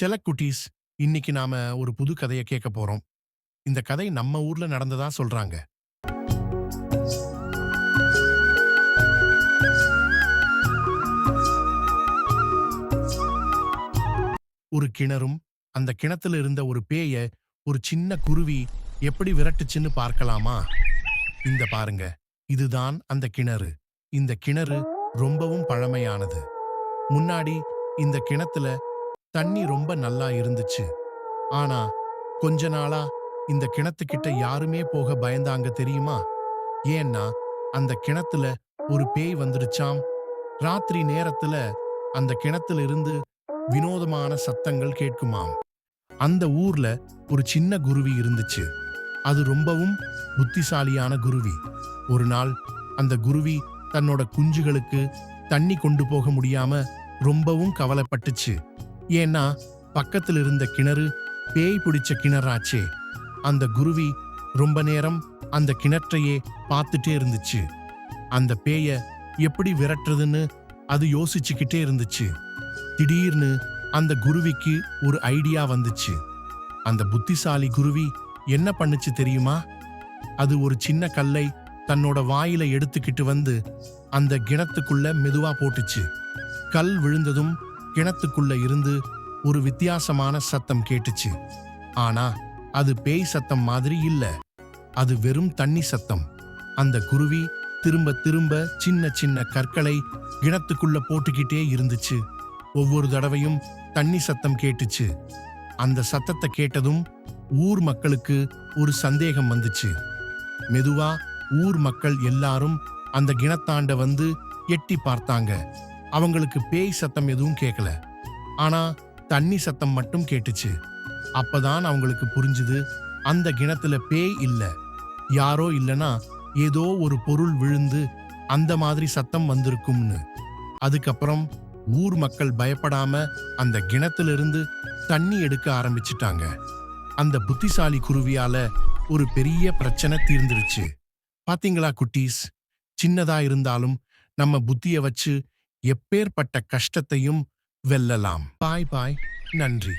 செலக்குட்டீஸ் இன்னைக்கு நாம ஒரு புது கதையை கேட்க போறோம். இந்த கதை நம்ம ஊர்ல நடந்ததா சொல்றாங்க. ஒரு கிணறும் அந்த கிணத்துல இருந்த ஒரு பேய ஒரு சின்ன குருவி எப்படி விரட்டுச்சுன்னு பார்க்கலாமா? இந்த பாருங்க. இதுதான் அந்த கிணறு. இந்த கிணறு ரொம்பவும் பழமையானது. முன்னாடி இந்த கிணத்துல தண்ணி ரொம்ப நல்லா இருந்துச்சு. ஆனா கொஞ்ச நாளா இந்த கிணத்துக்கிட்ட யாருமே போக பயந்தாங்க தெரியுமா? ஏன்னா அந்த கிணத்துல ஒரு பேய் வந்துடுச்சாம் ராத்திரி நேரத்துல அந்த கிணத்துல இருந்து வினோதமான சத்தங்கள் கேட்குமாம். அந்த ஊர்ல ஒரு சின்ன குருவி இருந்துச்சு. அது ரொம்பவும் புத்திசாலியான குருவி. ஒரு நாள் அந்த குருவி தன்னோட குஞ்சுகளுக்கு தண்ணி கொண்டு போக முடியாம ரொம்பவும் கவலைப்பட்டுச்சு. ஏன்னா பக்கத்தில் இருந்த கிணறு பேய் பிடிச்ச கிணறாச்சே. அந்த குருவி ரொம்ப நேரம் அந்த கிணற்றையே பார்த்துட்டே இருந்துச்சு. அந்த பேய எப்படி விரட்டுறதுன்னு அது யோசிச்சுக்கிட்டே இருந்துச்சு. திடீர்னு அந்த குருவிக்கு ஒரு ஐடியா வந்துச்சு. அந்த புத்திசாலி குருவி என்ன பண்ணுச்சு தெரியுமா? அது ஒரு சின்ன கல்லை தன்னோட வாயில எடுத்துக்கிட்டு வந்து அந்த கிணத்துக்குள்ள மெதுவா போட்டுச்சு. கல் விழுந்ததும் கிணத்துக்குள்ள இருந்து ஒரு வித்தியாசமான சத்தம் கேட்டுச்சு. ஆனா அது பேய் சத்தம் மாதிரி இல்ல. அது வெறும் தண்ணி சத்தம். அந்த குருவி திரும்ப திரும்ப சின்ன சின்ன கற்களை கிணத்துக்குள்ள போட்டுக்கிட்டே இருந்துச்சு. ஒவ்வொரு தடவையும் தண்ணி சத்தம் கேட்டுச்சு. அந்த சத்தத்தை கேட்டதும் ஊர் மக்களுக்கு ஒரு சந்தேகம் வந்துச்சு. மெதுவா ஊர் மக்கள் எல்லாரும் அந்த கிணத்தாண்ட வந்து எட்டி பார்த்தாங்க. அவங்களுக்கு பேய் சத்தம் எதுவும் கேட்கல ஆனா தண்ணி சத்தம் மட்டும் கேட்டுச்சு. அப்பதான் அவங்களுக்கு புரிஞ்சுது அந்த கிணத்துல பேய் இல்ல. யாரோ இல்லனா ஏதோ ஒரு பொருள் விழுந்து அந்த மாதிரி சத்தம் வந்திருக்கும்னு. அதுக்கப்புறம் ஊர் மக்கள் பயப்படாம அந்த கிணத்திலிருந்து தண்ணி எடுக்க ஆரம்பிச்சிட்டாங்க. அந்த புத்திசாலி குருவியால ஒரு பெரிய பிரச்சனை தீர்ந்துருச்சு. பாத்தீங்களா குட்டீஸ்? சின்னதா இருந்தாலும் நம்ம புத்திய வச்சு எப்பேற்பட்ட கஷ்டத்தையும் வெல்லலாம். பாய் பாய். நன்றி.